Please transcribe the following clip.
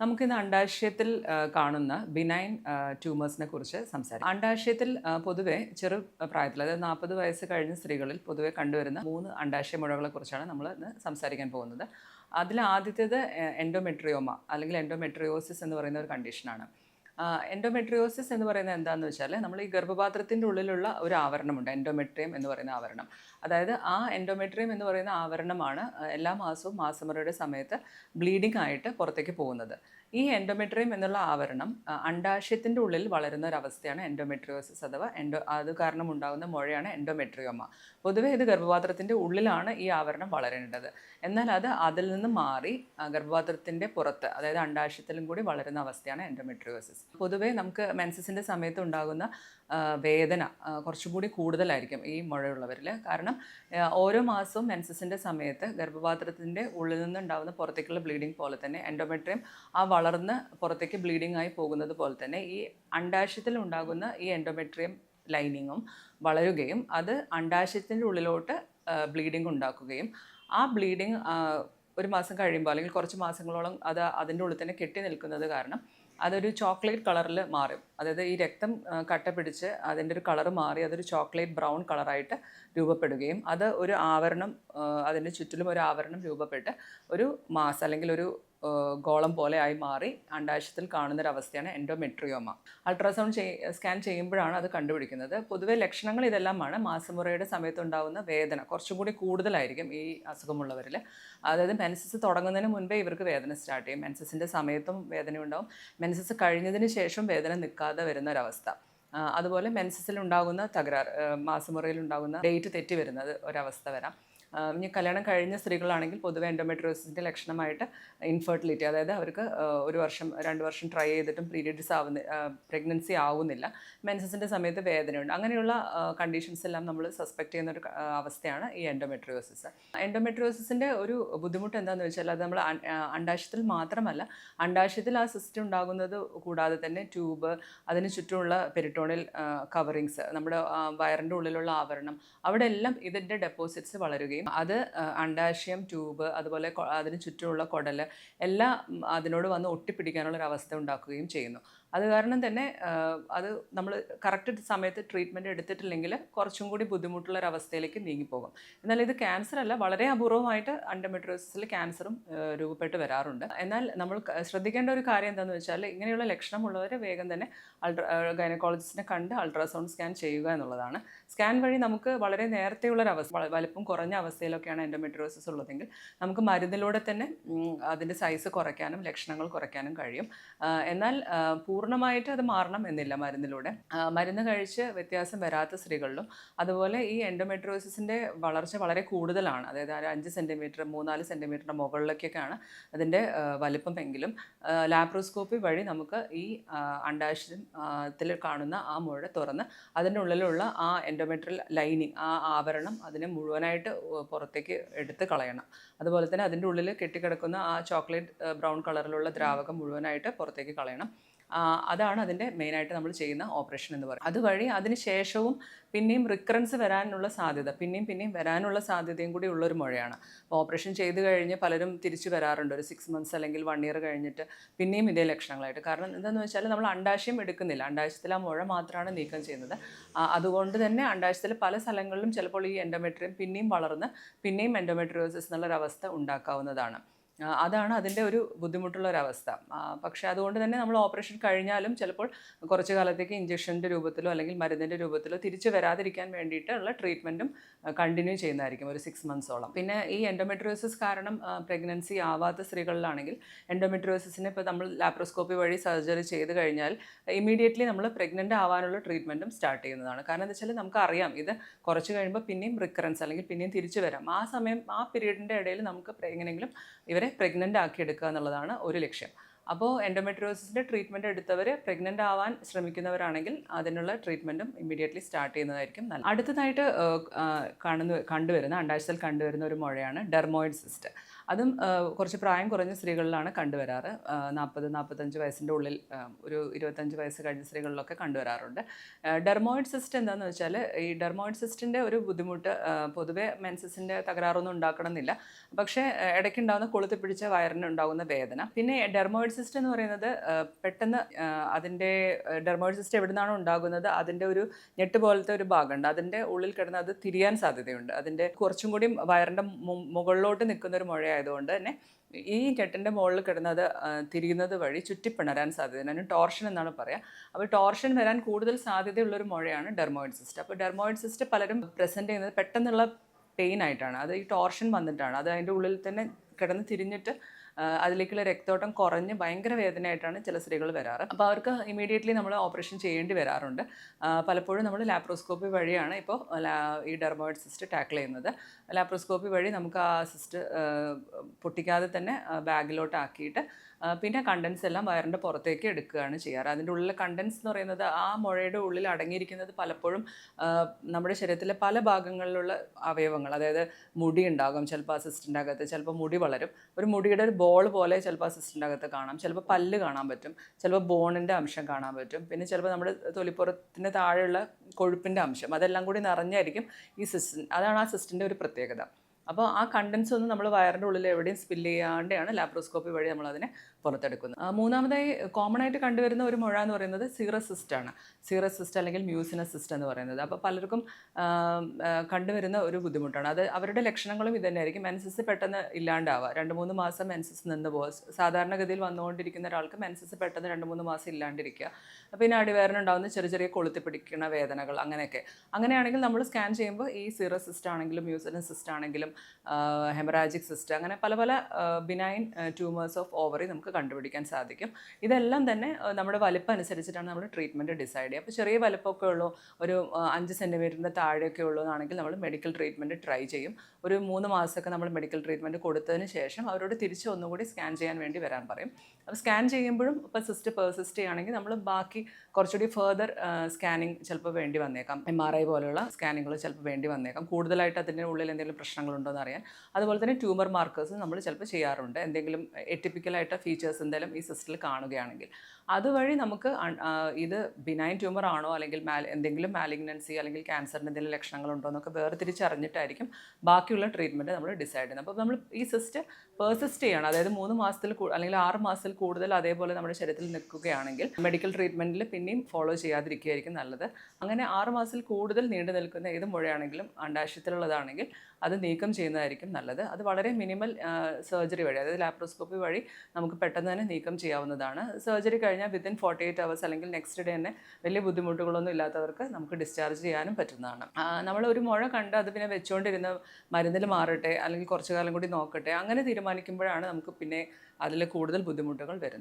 നമുക്കിന്ന് അണ്ടാശയത്തിൽ കാണുന്ന ബിനൈൻ ട്യൂമേഴ്സിനെ കുറിച്ച് സംസാരിക്കാം. അണ്ടാശയത്തിൽ പൊതുവെ ചെറു പ്രായത്തിൽ അതായത് നാൽപ്പത് വയസ്സ് കഴിഞ്ഞ സ്ത്രീകളിൽ പൊതുവെ കണ്ടുവരുന്ന മൂന്ന് അണ്ടാശയ മുഴകളെ കുറിച്ചാണ് നമ്മൾ ഇന്ന് സംസാരിക്കാൻ പോകുന്നത്. അതിൽ ആദ്യത്തേത് എൻഡോമെട്രിയോമ അല്ലെങ്കിൽ എൻഡോമെട്രിയോസിസ് എന്ന് പറയുന്ന ഒരു കണ്ടീഷനാണ് എൻഡോമെട്രിയോസിസ് എന്ന് പറയുന്നത് എന്താണെന്ന് വെച്ചാൽ നമ്മൾ ഈ ഗർഭപാത്രത്തിന്റെ ഉള്ളിലുള്ള ഒരു ആവരണമുണ്ട്. എൻഡോമെട്രിയം എന്ന് പറയുന്ന ആവരണം. അതായത് ആ എൻഡോമെട്രിയം എന്ന് പറയുന്ന ആവരണമാണ് എല്ലാ മാസവും മാസമുറയുടെ സമയത്ത് ബ്ലീഡിംഗ് ആയിട്ട് പുറത്തേക്ക് പോകുന്നത്. ഈ എൻഡോമെട്രിയം എന്നുള്ള ആവരണം അണ്ടാശയത്തിന്റെ ഉള്ളിൽ വളരുന്ന ഒരു അവസ്ഥയാണ് എൻഡോമെട്രിയോസിസ് അഥവാ എൻഡോ അത് കാരണം ഉണ്ടാകുന്ന മുഴയാണ് എൻഡോമെട്രിയോമ പൊതുവേ ഇത് ഗർഭപാത്രത്തിന്റെ ഉള്ളിലാണ് ഈ ആവരണം വളരേണ്ടത്. എന്നാൽ അത് അതിൽ നിന്ന് മാറി ഗർഭപാത്രത്തിന്റെ പുറത്ത് അതായത് അണ്ടാശയത്തിലും കൂടി വളരുന്ന അവസ്ഥയാണ് എൻഡോമെട്രിയോസിസ് പൊതുവേ നമുക്ക് മെൻസസിന്റെ സമയത്ത് ഉണ്ടാകുന്ന വേദന കുറച്ചുകൂടി കൂടുതലായിരിക്കും ഈ മുഴയുള്ളവരിൽ കാരണം ഓരോ മാസവും മെൻസസിന്റെ സമയത്ത് ഗർഭപാത്രത്തിന്റെ ഉള്ളിൽ നിന്നുണ്ടാകുന്ന പുറത്തേക്കുള്ള ബ്ലീഡിങ് പോലെ തന്നെ എൻഡോമെട്രിയം ആ വളർന്ന് പുറത്തേക്ക് ബ്ലീഡിംഗ് ആയി പോകുന്നത് പോലെ തന്നെ ഈ അണ്ടാശയത്തിൽ ഉണ്ടാകുന്ന ഈ എൻഡോമെട്രിയം ലൈനിങ്ങും വളരുകയും അത് അണ്ടാശയത്തിന്റെ ഉള്ളിലോട്ട് ബ്ലീഡിംഗ് ഉണ്ടാക്കുകയും ആ ബ്ലീഡിങ് ഒരു മാസം കഴിയുമ്പോൾ അല്ലെങ്കിൽ കുറച്ച് മാസങ്ങളോളം അത് അതിന്റെ ഉള്ളിൽ തന്നെ കെട്ടി നിൽക്കുന്നത് കാരണം അതൊരു ചോക്ലേറ്റ് കളറിൽ മാറും. അതായത് ഈ രക്തം കട്ട പിടിച്ച് അതിന്റെ ഒരു കളർ മാറി അതൊരു ചോക്ലേറ്റ് ബ്രൗൺ കളറായിട്ട് രൂപപ്പെടുകയും അത് ഒരു ആവരണം അതിന്റെ ചുറ്റിലും ഒരു ആവരണം രൂപപ്പെട്ട് ഒരു മാസ് അല്ലെങ്കിൽ ഒരു ഗോളം പോലെ ആയി മാറി അണ്ടാശയത്തിൽ കാണുന്ന ഒരു അവസ്ഥയാണ് എൻഡോമെട്രിയോമ അൾട്രാസൗണ്ട് സ്കാൻ ചെയ്യുമ്പോഴാണ് അത് കണ്ടുപിടിക്കുന്നത്. പൊതുവെ ലക്ഷണങ്ങൾ ഇതെല്ലാമാണ്. മാസമുറയുടെ സമയത്തുണ്ടാകുന്ന വേദന കുറച്ചും കൂടി കൂടുതലായിരിക്കും ഈ അസുഖമുള്ളവരിൽ അതായത് മെൻസസ് തുടങ്ങുന്നതിന് മുൻപേ ഇവർക്ക് വേദന സ്റ്റാർട്ട് ചെയ്യും. മെൻസസിന്റെ സമയത്തും വേദന ഉണ്ടാവും മെൻസസ് കഴിഞ്ഞതിന് ശേഷം വേദന നിൽക്കാതെ വരുന്ന ഒരവസ്ഥ അതുപോലെ മെൻസസിൽ ഉണ്ടാകുന്ന തകരാർ മാസമുറയിൽ ഉണ്ടാകുന്ന ഡേറ്റ് തെറ്റി വരുന്നത് ഒരവസ്ഥ വരാം. ഇനി കല്യാണം കഴിഞ്ഞ സ്ത്രീകളാണെങ്കിൽ പൊതുവേ എൻഡോമെട്രോസിന്റെ ലക്ഷണമായിട്ട് ഇൻഫെർട്ടിലിറ്റി അതായത് അവർക്ക് ഒരു വർഷം രണ്ട് വർഷം ട്രൈ ചെയ്തിട്ടും പീരിയഡ്സ് ആവുന്ന പ്രഗ്നൻസി ആവുന്നില്ല. മെൻസസിന്റെ സമയത്ത് വേദനയുണ്ട്. അങ്ങനെയുള്ള കണ്ടീഷൻസ് എല്ലാം നമ്മൾ സസ്പെക്ട് ചെയ്യുന്ന ഒരു അവസ്ഥയാണ് ഈ എൻഡോമെട്രിയോസിസ് എൻഡോമെട്രിയോസിന്റെ ഒരു ബുദ്ധിമുട്ട് എന്താണെന്ന് വെച്ചാൽ അത് നമ്മൾ അണ്ടാശയത്തിൽ മാത്രമല്ല അണ്ടാശയത്തിൽ ആ സിസ്റ്റം ഉണ്ടാകുന്നത് കൂടാതെ തന്നെ ട്യൂബ് അതിന് ചുറ്റുമുള്ള പെരിട്ടോണിൽ കവറിങ്സ് നമ്മുടെ വയറിന്റെ ഉള്ളിലുള്ള ആവരണം അവിടെ എല്ലാം ഇതിന്റെ ഡെപ്പോസിറ്റ്സ് വളരുകയും അത് ആ, അണ്ടാശയം ട്യൂബ് അതുപോലെ അതിന് ചുറ്റുമുള്ള കുടൽ എല്ലാം അതിനോട് വന്ന് ഒട്ടിപ്പിടിക്കാനുള്ള ഒരു അവസ്ഥ ഉണ്ടാക്കുകയും ചെയ്യുന്നു. അത് കാരണം തന്നെ അത് നമ്മൾ കറക്റ്റ് സമയത്ത് ട്രീറ്റ്മെന്റ് എടുത്തിട്ടില്ലെങ്കിൽ കുറച്ചും കൂടി ബുദ്ധിമുട്ടുള്ള ഒരു അവസ്ഥയിലേക്ക് നീങ്ങിപ്പോകും. എന്നാൽ ഇത് ക്യാൻസർ അല്ല വളരെ അപൂർവമായിട്ട് അണ്ടമെട്രോസിൽ ക്യാൻസറും രൂപപ്പെട്ട് വരാറുണ്ട്. എന്നാൽ നമ്മൾ ശ്രദ്ധിക്കേണ്ട ഒരു കാര്യം എന്താണെന്ന് വെച്ചാൽ ഇങ്ങനെയുള്ള ലക്ഷണമുള്ളവർ വേഗം തന്നെ അൾട്രാ ഗൈനക്കോളജിസ്റ്റിനെ കണ്ട് അൾട്രാസൗണ്ട് സ്കാൻ ചെയ്യുക എന്നുള്ളതാണ്. സ്കാൻ വഴി നമുക്ക് വളരെ നേരത്തെയുള്ളൊരവസ്ഥ അവസ്ഥ വലിപ്പം കുറഞ്ഞ അവസ്ഥയിലൊക്കെയാണ് എൻഡോമെട്രോസിസ് ഉള്ളതെങ്കിൽ നമുക്ക് മരുന്നിലൂടെ തന്നെ അതിന്റെ സൈസ് കുറയ്ക്കാനും ലക്ഷണങ്ങൾ കുറയ്ക്കാനും കഴിയും. എന്നാൽ ആ, പൂർണമായിട്ട് അത് മാറണം എന്നില്ല മരുന്നിലൂടെ. ആ, മരുന്ന് കഴിച്ച് വ്യത്യാസം വരാത്ത സ്ത്രീകളിലും അതുപോലെ ഈ എൻഡോമെട്രോസിസിന്റെ വളർച്ച വളരെ കൂടുതലാണ്. അതായത് ഒരു അഞ്ച് സെന്റിമീറ്റർ മൂന്നാൽ സെന്റിമീറ്ററിന്റെ മുകളിലേക്കൊക്കെയാണ് അതിന്റെ ആ, വലിപ്പമെങ്കിലും ലാപ്രോസ്കോപ്പി വഴി നമുക്ക് ഈ അണ്ടാശത്തിൽ കാണുന്ന ആ മുഴ തുറന്ന് അതിന്റെ ഉള്ളിലുള്ള ആ എൻഡോമെട്രൽ ലൈനിങ് ആ ആവരണം അതിനെ മുഴുവനായിട്ട് പുറത്തേക്ക് എടുത്ത് കളയണം. അതുപോലെ തന്നെ അതിന്റെ ഉള്ളിൽ കെട്ടിക്കിടക്കുന്ന ആ ചോക്ലേറ്റ് ബ്രൗൺ കളറിലുള്ള ദ്രാവകം മുഴുവനായിട്ട് പുറത്തേക്ക് കളയണം. അതാണ് അതിന്റെ മെയിനായിട്ട് നമ്മൾ ചെയ്യുന്ന ഓപ്പറേഷൻ എന്ന് പറയുന്നത്. അതുവഴി അതിന് ശേഷവും പിന്നെയും റിക്കറൻസ് വരാനുള്ള സാധ്യത പിന്നെയും പിന്നെയും വരാനുള്ള സാധ്യതയും കൂടി ഉള്ളൊരു മുഴയാണ്. അപ്പോൾ ഓപ്പറേഷൻ ചെയ്ത് കഴിഞ്ഞ് പലരും തിരിച്ചു വരാറുണ്ട്. ഒരു സിക്സ് മന്ത്സ് അല്ലെങ്കിൽ വൺ ഇയർ കഴിഞ്ഞിട്ട് പിന്നെയും ഇതേ ലക്ഷണങ്ങളായിട്ട്. കാരണം എന്താണെന്ന് വെച്ചാൽ നമ്മൾ അണ്ടാശയം എടുക്കുന്നില്ല. അണ്ടാശയത്തിൽ ആ മുഴ മാത്രമാണ് നീക്കം ചെയ്യുന്നത്. അതുകൊണ്ട് തന്നെ അണ്ടാശയത്തിൽ പല സ്ഥലങ്ങളിലും ചിലപ്പോൾ ഈ എൻഡോമെട്രിയം പിന്നെയും വളർന്ന് പിന്നെയും എൻഡോമെട്രിയോസിസ് എന്നുള്ളൊരവസ്ഥ ഉണ്ടാക്കാവുന്നതാണ്. അതാണ് അതിന്റെ ഒരു ബുദ്ധിമുട്ടുള്ള ഒരു അവസ്ഥ പക്ഷേ അതുകൊണ്ട് തന്നെ നമ്മൾ ഓപ്പറേഷൻ കഴിഞ്ഞാലും ചിലപ്പോൾ കുറച്ച് കാലത്തേക്ക് ഇഞ്ചക്ഷന്റെ രൂപത്തിലോ അല്ലെങ്കിൽ മരുന്നിന്റെ രൂപത്തിലോ തിരിച്ചു വരാതിരിക്കാൻ വേണ്ടിയിട്ടുള്ള ട്രീറ്റ്മെന്റും കണ്ടിന്യൂ ചെയ്യുന്നതായിരിക്കും ഒരു സിക്സ് മന്ത്സോളം. പിന്നെ ഈ എൻഡോമെട്രിയോസിസ് കാരണം പ്രഗ്നൻസി ആവാത്ത സ്ത്രീകളിലാണെങ്കിൽ എൻഡോമെട്രിയോസിസിനെ ഇപ്പോൾ നമ്മൾ ലാപ്രോസ്കോപ്പി വഴി സർജറി ചെയ്ത് കഴിഞ്ഞാൽ ഇമീഡിയറ്റ്ലി നമ്മൾ പ്രഗ്നന്റ് ആവാനുള്ള ട്രീറ്റ്മെന്റും സ്റ്റാർട്ട് ചെയ്യുന്നതാണ്. കാരണം എന്താ വെച്ചാൽ നമുക്കറിയാം ഇത് കുറച്ച് കഴിയുമ്പോൾ പിന്നെയും റിക്കറൻസ് അല്ലെങ്കിൽ പിന്നെയും തിരിച്ചു വരാം. ആ സമയം ആ പീരീഡിന്റെ ഇടയിൽ നമുക്ക് എങ്ങനെയെങ്കിലും ഇവരെ പ്രഗ്നന്റ് ആക്കിയെടുക്കുക എന്നുള്ളതാണ് ഒരു ലക്ഷ്യം. അപ്പോൾ എൻഡോമെട്രിയോസിന്റെ ട്രീറ്റ്മെന്റ് എടുത്തവർ പ്രഗ്നന്റ് ആവാൻ ശ്രമിക്കുന്നവരാണെങ്കിൽ അതിനുള്ള ട്രീറ്റ്മെന്റും ഇമ്മീഡിയറ്റ്ലി സ്റ്റാർട്ട് ചെയ്യുന്നതായിരിക്കും നല്ലത്. അടുത്തതായിട്ട് കാണുന്ന കണ്ടുവരുന്ന അണ്ടാഴ്ചയിൽ കണ്ടുവരുന്ന ഒരു മുഴയാണ് ഡെർമോയിഡ് സിസ്റ്റ് അതും കുറച്ച് പ്രായം കുറഞ്ഞ സ്ത്രീകളിലാണ് കണ്ടുവരാറ്. നാൽപ്പത് നാൽപ്പത്തഞ്ച് വയസ്സിന്റെ ഉള്ളിൽ ഒരു ഇരുപത്തഞ്ച് വയസ്സ് കഴിഞ്ഞ സ്ത്രീകളിലൊക്കെ കണ്ടുവരാറുണ്ട്. ഡെർമോയിഡ് സിസ്റ്റ് എന്താണെന്ന് വെച്ചാൽ ഈ ഡെർമോയിഡ് സിസ്റ്റിന്റെ ഒരു ബുദ്ധിമുട്ട് പൊതുവെ മെൻസസിന്റെ തകരാറൊന്നും ഉണ്ടാക്കണമെന്നില്ല. പക്ഷേ ഇടയ്ക്കുണ്ടാകുന്ന കൊളുത്തി പിടിച്ച വയറിന് ഉണ്ടാകുന്ന വേദന. പിന്നെ ഡെർമോയിഡ് സിസ്റ്റ് എന്ന് പറയുന്നത് പെട്ടെന്ന് അതിന്റെ ഡെർമോയിഡ് സിസ്റ്റ് എവിടെ നിന്നാണോ ഉണ്ടാകുന്നത് അതിന്റെ ഒരു ഞെട്ട് പോലത്തെ ഒരു ഭാഗമുണ്ട്. അതിന്റെ ഉള്ളിൽ കിടന്ന് അത് തിരിയാൻ സാധ്യതയുണ്ട്. അതിന്റെ കുറച്ചും കൂടി വയറിന്റെ മുകളിലോട്ട് നിൽക്കുന്ന ഒരു മുഴയായതുകൊണ്ട് തന്നെ ഈ കെട്ടിന്റെ മുകളിൽ കിടന്നത് തിരിയുന്നത് വഴി ചുറ്റിപ്പിണരാൻ സാധ്യത അതിന് ടോർഷൻ എന്നാണ് പറയുക അപ്പോൾ ടോർഷൻ വരാൻ കൂടുതൽ സാധ്യതയുള്ളൊരു മുഴയാണ് ഡെർമോയിഡ് സിസ്റ്റ്. അപ്പോൾ ഡെർമോയിഡ് സിസ്റ്റ് പലരും പ്രസന്റ് ചെയ്യുന്നത് പെട്ടെന്നുള്ള പെയിൻ ആയിട്ടാണ്. അത് ഈ ടോർഷൻ വന്നിട്ടാണ്. അത് അതിന്റെ ഉള്ളിൽ തന്നെ കിടന്ന് തിരിഞ്ഞിട്ട് അതിലേക്കുള്ള രക്തോട്ടം കുറഞ്ഞ് ഭയങ്കര വേദനയായിട്ടാണ് ചില സ്ത്രീകൾ വരാറ്. അപ്പോൾ അവർക്ക് ഇമീഡിയറ്റ്ലി നമ്മൾ ഓപ്പറേഷൻ ചെയ്യേണ്ടി വരാറുണ്ട്. പലപ്പോഴും നമ്മൾ ലാപ്രോസ്കോപ്പി വഴിയാണ് ഇപ്പോൾ ഈ ഡെർമോയിഡ് സിസ്റ്റ് ടാക്കിൾ ചെയ്യുന്നത്. ലാപ്രോസ്കോപ്പി വഴി നമുക്ക് ആ സിസ്റ്റ് പൊട്ടിക്കാതെ തന്നെ ബാഗിലോട്ട് ആക്കിയിട്ട് പിന്നെ കണ്ടൻസ് എല്ലാം വയറിന്റെ പുറത്തേക്ക് എടുക്കുകയാണ് ചെയ്യാറ്. അതിന്റെ ഉള്ളിലെ കണ്ടൻസ് എന്ന് പറയുന്നത് ആ മുഴയുടെ ഉള്ളിൽ അടങ്ങിയിരിക്കുന്നത് പലപ്പോഴും നമ്മുടെ ശരീരത്തിലെ പല ഭാഗങ്ങളിലുള്ള അവയവങ്ങൾ. അതായത് മുടി ഉണ്ടാകും ചിലപ്പോൾ ആ സിസ്റ്റിന്റെ അകത്ത് ചിലപ്പോൾ മുടി വളരും. ഒരു മുടിയുടെ ഒരു ബോൾ പോലെ ചിലപ്പോൾ ആ സിസ്റ്റിന്റെ അകത്ത് കാണാം. ചിലപ്പോൾ പല്ല് കാണാൻ പറ്റും ചിലപ്പോൾ ബോണിന്റെ അംശം കാണാൻ പറ്റും. പിന്നെ ചിലപ്പോൾ നമ്മുടെ തൊലിപ്പുറത്തിന് താഴെയുള്ള കൊഴുപ്പിന്റെ അംശം അതെല്ലാം കൂടി നിറഞ്ഞായിരിക്കും ഈ സിസ്റ്റിൻ അതാണ് ആ സിസ്റ്റിന്റെ ഒരു പ്രത്യേകത. അപ്പോൾ ആ കണ്ടൻസ് ഒന്നും നമ്മൾ വയറിന്റെ ഉള്ളിൽ എവിടെയും സ്പില്ല് ചെയ്യാണ്ടാണ് ലാപ്രോസ്കോപ്പി വഴി നമ്മൾ അതിനെ പുറത്തെടുക്കുന്നത് മൂന്നാമതായി കോമൺ ആയിട്ട് കണ്ടുവരുന്ന ഒരു മുഴ എന്ന് പറയുന്നത് സീറസ് സിസ്റ്റ് ആണ്. സീറസ് സിസ്റ്റ് അല്ലെങ്കിൽ മ്യൂസിനസ് സിസ്റ്റ് എന്ന് പറയുന്നത്. അപ്പോൾ പലർക്കും കണ്ടുവരുന്ന ഒരു ബുദ്ധിമുട്ടാണ്. അത് അവരുടെ ലക്ഷണങ്ങളും ഇത് തന്നെയായിരിക്കും. മെൻസസ് പെട്ടെന്ന് ഇല്ലാണ്ടാവുക. രണ്ട് മൂന്ന് മാസം മെൻസസ് നിന്ന് പോകുക സാധാരണഗതിയിൽ വന്നുകൊണ്ടിരിക്കുന്ന ഒരാൾക്ക് മെൻസസ് പെട്ടെന്ന് രണ്ട് മൂന്ന് മാസം ഇല്ലാണ്ടിരിക്കുക. പിന്നെ അടിവേദന ഉണ്ടാകുന്ന ചെറിയ ചെറിയ കൊളുത്തി പിടിക്കുന്ന വേദനകൾ അങ്ങനെയൊക്കെ. അങ്ങനെയാണെങ്കിൽ നമ്മൾ സ്കാൻ ചെയ്യുമ്പോൾ ഈ സീറസ് സിസ്റ്റ് ആണെങ്കിലും മ്യൂസിനസ് സിസ്റ്റ് ആണെങ്കിലും ഹെമറാജിക് സിസ്റ്റ് അങ്ങനെ പല പല ബിനൈൻ ട്യൂമേഴ്സ് ഓഫ് ഓവറി നമുക്ക് കണ്ടുപിടിക്കാൻ സാധിക്കും. ഇതെല്ലാം തന്നെ നമ്മുടെ വലിപ്പം അനുസരിച്ചിട്ടാണ് നമ്മൾ ട്രീറ്റ്മെന്റ് ഡിസൈഡ് ചെയ്യുക. അപ്പോൾ ചെറിയ വലിപ്പമൊക്കെ ഉള്ളൂ ഒരു അഞ്ച് സെന്റിമീറ്ററിന്റെ താഴെയൊക്കെ ഉള്ളതാണെങ്കിൽ നമ്മൾ മെഡിക്കൽ ട്രീറ്റ്മെന്റ് ട്രൈ ചെയ്യും. ഒരു മൂന്ന് മാസമൊക്കെ നമ്മൾ മെഡിക്കൽ ട്രീറ്റ്മെന്റ് കൊടുത്തതിന് ശേഷം അവരോട് തിരിച്ച് ഒന്നുകൂടി സ്കാൻ ചെയ്യാൻ വേണ്ടി വരാൻ പറയും. അപ്പോൾ സ്കാൻ ചെയ്യുമ്പോഴും ഇപ്പോൾ സിസ്റ്റ് പേഴ്സിസ്റ്റ് ചെയ്യുകയാണെങ്കിൽ നമ്മൾ ബാക്കി കുറച്ചുകൂടി ഫെർദർ സ്കാനിങ് ചിലപ്പോൾ വേണ്ടി വന്നേക്കാം. എം ആർ ഐ പോലുള്ള സ്കാനിങ്ങുകൾ ചിലപ്പോൾ വേണ്ടി വന്നേക്കാം. കൂടുതലായിട്ട് അതിന്റെ ഉള്ളിൽ എന്തെങ്കിലും പ്രശ്നങ്ങളുണ്ടോ എന്ന് അറിയാൻ. അതുപോലെ തന്നെ ട്യൂമർ മാർക്കേഴ്സ് നമ്മൾ ചിലപ്പോൾ ചെയ്യാറുണ്ട്. എന്തെങ്കിലും എറ്റിപ്പിക്കലായിട്ട് ഫീച്ചേഴ്സ് എന്തെങ്കിലും ഈ സിസ്റ്റിൽ കാണുകയാണെങ്കിൽ. അതുവഴി നമുക്ക് ഇത് ബിനൈൻ ട്യൂമർ ആണോ അല്ലെങ്കിൽ എന്തെങ്കിലും മാലിഗ്നൻസി അല്ലെങ്കിൽ ക്യാൻസറിന്റെ എന്തെങ്കിലും ലക്ഷണങ്ങളുണ്ടോ എന്നൊക്കെ വേർതിരിച്ചറിഞ്ഞിട്ടായിരിക്കും ബാക്കിയുള്ള ട്രീറ്റ്മെന്റ് നമ്മൾ ഡിസൈഡ് ചെയ്യുന്നത്. അപ്പോൾ നമ്മൾ ഈ സിസ്റ്റ് പേഴ്സിസ്റ്റ് ചെയ്യണം. അതായത് മൂന്ന് മാസത്തിൽ അല്ലെങ്കിൽ ആറ് മാസത്തിൽ കൂടുതൽ അതേപോലെ നമ്മുടെ ശരീരത്തിൽ നിൽക്കുകയാണെങ്കിൽ മെഡിക്കൽ ട്രീറ്റ്മെന്റിൽ പിന്നെയും ഫോളോ ചെയ്യാതിരിക്കുകയായിരിക്കും നല്ലത്. അങ്ങനെ ആറ് മാസത്തിൽ കൂടുതൽ നീണ്ടു നിൽക്കുന്ന ഏത് മുഴയാണെങ്കിലും അണ്ടാശയത്തിലുള്ളതാണെങ്കിൽ അത് നീക്കം ചെയ്യുന്നതായിരിക്കും നല്ലത്. അത് വളരെ മിനിമൽ സർജറി വഴി അതായത് ലാപ്രോസ്കോപ്പി വഴി നമുക്ക് പെട്ടെന്ന് തന്നെ നീക്കം ചെയ്യാവുന്നതാണ്. സർജറി കഴിഞ്ഞാൽ വിത്തിൻ ഫോർട്ടി എയ്റ്റ് അവേഴ്സ് അല്ലെങ്കിൽ നെക്സ്റ്റ് ഡേ തന്നെ വലിയ ബുദ്ധിമുട്ടുകളൊന്നും ഇല്ലാത്തവർക്ക് നമുക്ക് ഡിസ്ചാർജ് ചെയ്യാനും പറ്റുന്നതാണ്. നമ്മൾ ഒരു മുഴ കണ്ട് അത് പിന്നെ വെച്ചുകൊണ്ടിരുന്ന മരുന്നിൽ മാറട്ടെ അല്ലെങ്കിൽ കുറച്ചു കാലം കൂടി നോക്കട്ടെ അങ്ങനെ തീരുമാനിക്കുമ്പോഴാണ് നമുക്ക് പിന്നെ അതിൽ കൂടുതൽ ബുദ്ധിമുട്ടുകൾ വരുന്നത്.